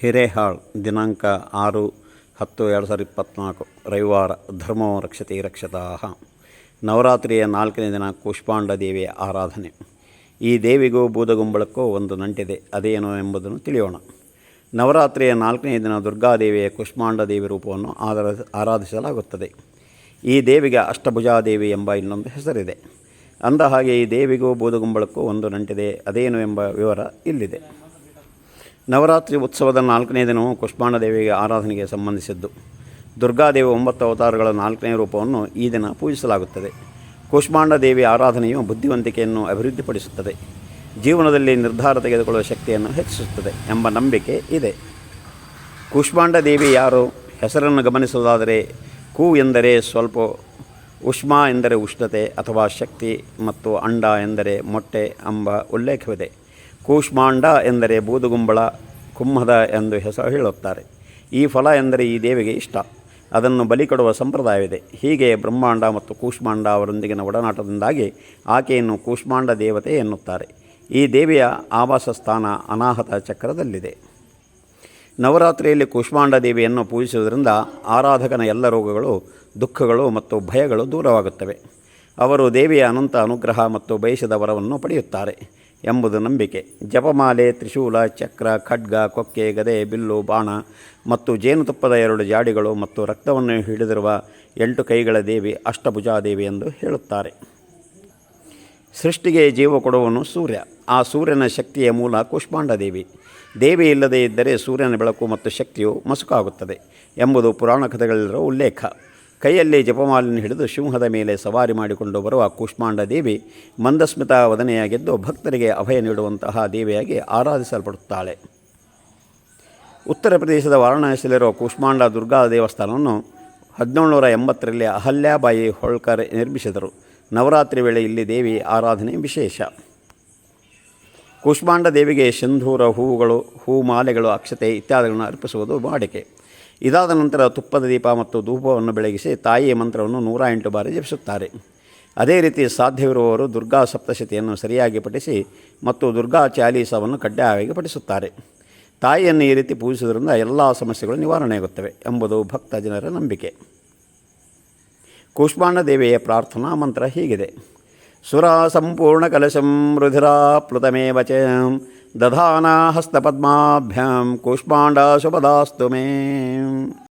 ಹಿರೇಹಾಳ್, ದಿನಾಂಕ ಆರು, ಹತ್ತು, ಎರಡು ಸಾವಿರದ ಇಪ್ಪತ್ತ್ನಾಲ್ಕು ರವಿವಾರ, ಧರ್ಮೋ ರಕ್ಷತೆ ರಕ್ಷತಾಃ ನವರಾತ್ರಿಯ ನಾಲ್ಕನೇ ದಿನ ಕೂಷ್ಪಾಂಡ ದೇವಿಯ ಆರಾಧನೆ. ಈ ದೇವಿಗೂ ಬೂದಗುಂಬಳಕ್ಕೂ ಒಂದು ನಂಟಿದೆ, ಅದೇನು ಎಂಬುದನ್ನು ತಿಳಿಯೋಣ. ನವರಾತ್ರಿಯ ನಾಲ್ಕನೇ ದಿನ ದುರ್ಗಾದೇವಿಯ ಕುಷ್ಮಾಂಡ ದೇವಿ ರೂಪವನ್ನು ಆಧಾರ ಆರಾಧಿಸಲಾಗುತ್ತದೆ. ಈ ದೇವಿಗೆ ಅಷ್ಟಭುಜಾದೇವಿ ಎಂಬ ಇನ್ನೊಂದು ಹೆಸರಿದೆ. ಅಂದ ಹಾಗೆ ಈ ದೇವಿಗೂ ಬೂದಗುಂಬಳಕ್ಕೂ ಒಂದು ನಂಟಿದೆ, ಅದೇನು ಎಂಬ ವಿವರ ಇಲ್ಲಿದೆ. ನವರಾತ್ರಿ ಉತ್ಸವದ ನಾಲ್ಕನೇ ದಿನವು ಕುಷ್ಮಾಂಡ ದೇವಿಗೆ ಆರಾಧನೆಗೆ ಸಂಬಂಧಿಸಿದ್ದು. ದುರ್ಗಾದೇವಿ ಒಂಬತ್ತು ಅವತಾರಗಳ ನಾಲ್ಕನೇ ರೂಪವನ್ನು ಈ ದಿನ ಪೂಜಿಸಲಾಗುತ್ತದೆ. ಕುಷ್ಮಾಂಡದೇವಿ ಆರಾಧನೆಯು ಬುದ್ಧಿವಂತಿಕೆಯನ್ನು ಅಭಿವೃದ್ಧಿಪಡಿಸುತ್ತದೆ. ಜೀವನದಲ್ಲಿ ನಿರ್ಧಾರ ತೆಗೆದುಕೊಳ್ಳುವ ಶಕ್ತಿಯನ್ನು ಹೆಚ್ಚಿಸುತ್ತದೆ ಎಂಬ ನಂಬಿಕೆ ಇದೆ. ಕುಷ್ಮಾಂಡದೇವಿ ಯಾರು? ಹೆಸರನ್ನು ಗಮನಿಸುವುದಾದರೆ ಕೂ ಎಂದರೆ ಸ್ವಲ್ಪ, ಉಷ್ಮ ಎಂದರೆ ಉಷ್ಣತೆ ಅಥವಾ ಶಕ್ತಿ ಮತ್ತು ಅಂಡ ಎಂದರೆ ಮೊಟ್ಟೆ ಎಂಬ ಉಲ್ಲೇಖವಿದೆ. ಕೂಷ್ಮಾಂಡ ಎಂದರೆ ಬೂದುಗುಂಬಳ ಕುಂಭದ ಎಂದು ಹೆಸರು ಹೇಳುತ್ತಾರೆ. ಈ ಫಲ ಎಂದರೆ ಈ ದೇವಿಗೆ ಇಷ್ಟ. ಅದನ್ನು ಬಲಿ ಕೊಡುವ ಸಂಪ್ರದಾಯವಿದೆ. ಹೀಗೆ ಬ್ರಹ್ಮಾಂಡ ಮತ್ತು ಕೂಷ್ಮಾಂಡ ಅವರೊಂದಿಗಿನ ಒಡನಾಟದಿಂದಾಗಿ ಆಕೆಯನ್ನು ಕೂಷ್ಮಾಂಡ ದೇವತೆ ಎನ್ನುತ್ತಾರೆ. ಈ ದೇವಿಯ ಆವಾಸ ಸ್ಥಾನ ಅನಾಹತ ಚಕ್ರದಲ್ಲಿದೆ. ನವರಾತ್ರಿಯಲ್ಲಿ ಕೂಷ್ಮಾಂಡ ದೇವಿಯನ್ನು ಪೂಜಿಸುವುದರಿಂದ ಆರಾಧಕನ ಎಲ್ಲ ರೋಗಗಳು, ದುಃಖಗಳು ಮತ್ತು ಭಯಗಳು ದೂರವಾಗುತ್ತವೆ. ಅವರು ದೇವಿಯ ಅನಂತ ಅನುಗ್ರಹ ಮತ್ತು ಬಯಸಿದ ವರವನ್ನು ಪಡೆಯುತ್ತಾರೆ. ಎಂಬುದು ನಂಬಿಕೆ. ಜಪಮಾಲೆ, ತ್ರಿಶೂಲ, ಚಕ್ರ, ಖಡ್ಗ, ಕೊಕ್ಕೆ, ಗದೆ, ಬಿಲ್ಲು, ಬಾಣ ಮತ್ತು ಜೇನುತುಪ್ಪದ ಎರಡು ಜಾಡಿಗಳು ಮತ್ತು ರಕ್ತವನ್ನು ಹಿಡಿದಿರುವ ಎಂಟು ಕೈಗಳ ದೇವಿ ಅಷ್ಟಭುಜಾದೇವಿ ಎಂದು ಹೇಳುತ್ತಾರೆ. ಸೃಷ್ಟಿಗೆ ಜೀವ ಕೊಡುವನು ಸೂರ್ಯ. ಆ ಸೂರ್ಯನ ಶಕ್ತಿಯ ಮೂಲ ಕುಷ್ಮಾಂಡ ದೇವಿ ದೇವಿ ಇಲ್ಲದೇ ಇದ್ದರೆ ಸೂರ್ಯನ ಬೆಳಕು ಮತ್ತು ಶಕ್ತಿಯು ಮಸುಕಾಗುತ್ತದೆ ಎಂಬುದು ಪುರಾಣ ಕಥೆಗಳಲ್ಲಿರುವ ಉಲ್ಲೇಖ. ಕೈಯಲ್ಲಿ ಜಪಮಾಲಿನ ಹಿಡಿದು ಸಿಂಹದ ಮೇಲೆ ಸವಾರಿ ಮಾಡಿಕೊಂಡು ಬರುವ ಕೂಷ್ಮಾಂಡ ದೇವಿ ಮಂದಸ್ಮಿತ ವದನೆಯಾಗಿದ್ದು ಭಕ್ತರಿಗೆ ಅಭಯ ನೀಡುವಂತಹ ದೇವಿಯಾಗಿ ಆರಾಧಿಸಲ್ಪಡುತ್ತಾಳೆ. ಉತ್ತರ ಪ್ರದೇಶದ ವಾರಣಾಸಿಯಲ್ಲಿರುವ ಕೂಷ್ಮಾಂಡ ದುರ್ಗಾ ದೇವಸ್ಥಾನವನ್ನು ಹದಿನೇಳುನೂರ ಎಂಬತ್ತರಲ್ಲಿ ಅಹಲ್ಯಾಬಾಯಿ ಹೋಳ್ಕರ್ ನಿರ್ಮಿಸಿದರು. ನವರಾತ್ರಿ ವೇಳೆ ಇಲ್ಲಿ ದೇವಿ ಆರಾಧನೆ ವಿಶೇಷ. ಕೂಷ್ಮಾಂಡ ದೇವಿಗೆ ಸಿಂಧೂರ ಹೂವುಗಳು, ಹೂಮಾಲೆಗಳು, ಅಕ್ಷತೆ ಇತ್ಯಾದಿಗಳನ್ನು ಅರ್ಪಿಸುವುದು ವಾಡಿಕೆ. ಇದಾದ ನಂತರ ತುಪ್ಪದ ದೀಪ ಮತ್ತು ಧೂಪವನ್ನು ಬೆಳಗಿಸಿ ತಾಯಿಯ ಮಂತ್ರವನ್ನು ನೂರ ಎಂಟು ಬಾರಿ ಜಪಿಸುತ್ತಾರೆ. ಅದೇ ರೀತಿ ಸಾಧ್ಯವಿರುವವರು ದುರ್ಗಾ ಸಪ್ತಶತಿಯನ್ನು ಸರಿಯಾಗಿ ಪಠಿಸಿ ಮತ್ತು ದುರ್ಗಾ ಚಾಲೀಸವನ್ನು ಕಡ್ಡಾಯವಾಗಿ ಪಠಿಸುತ್ತಾರೆ. ತಾಯಿಯನ್ನು ಈ ರೀತಿ ಪೂಜಿಸುವುದರಿಂದ ಎಲ್ಲ ಸಮಸ್ಯೆಗಳು ನಿವಾರಣೆಯಾಗುತ್ತವೆ ಎಂಬುದು ಭಕ್ತ ಜನರ ನಂಬಿಕೆ. ಕೂಷ್ಮಾಂಡ ದೇವಿಯ ಪ್ರಾರ್ಥನಾ ಮಂತ್ರ ಹೀಗಿದೆ. ಸುರ ಸಂಪೂರ್ಣ ಕಲಶಂ ರುಧಿರಾ ಪ್ಲುತಮೇವ दधाना हस्तपद्माभ्यां कूष्माण्डाशुपदास्तु मे।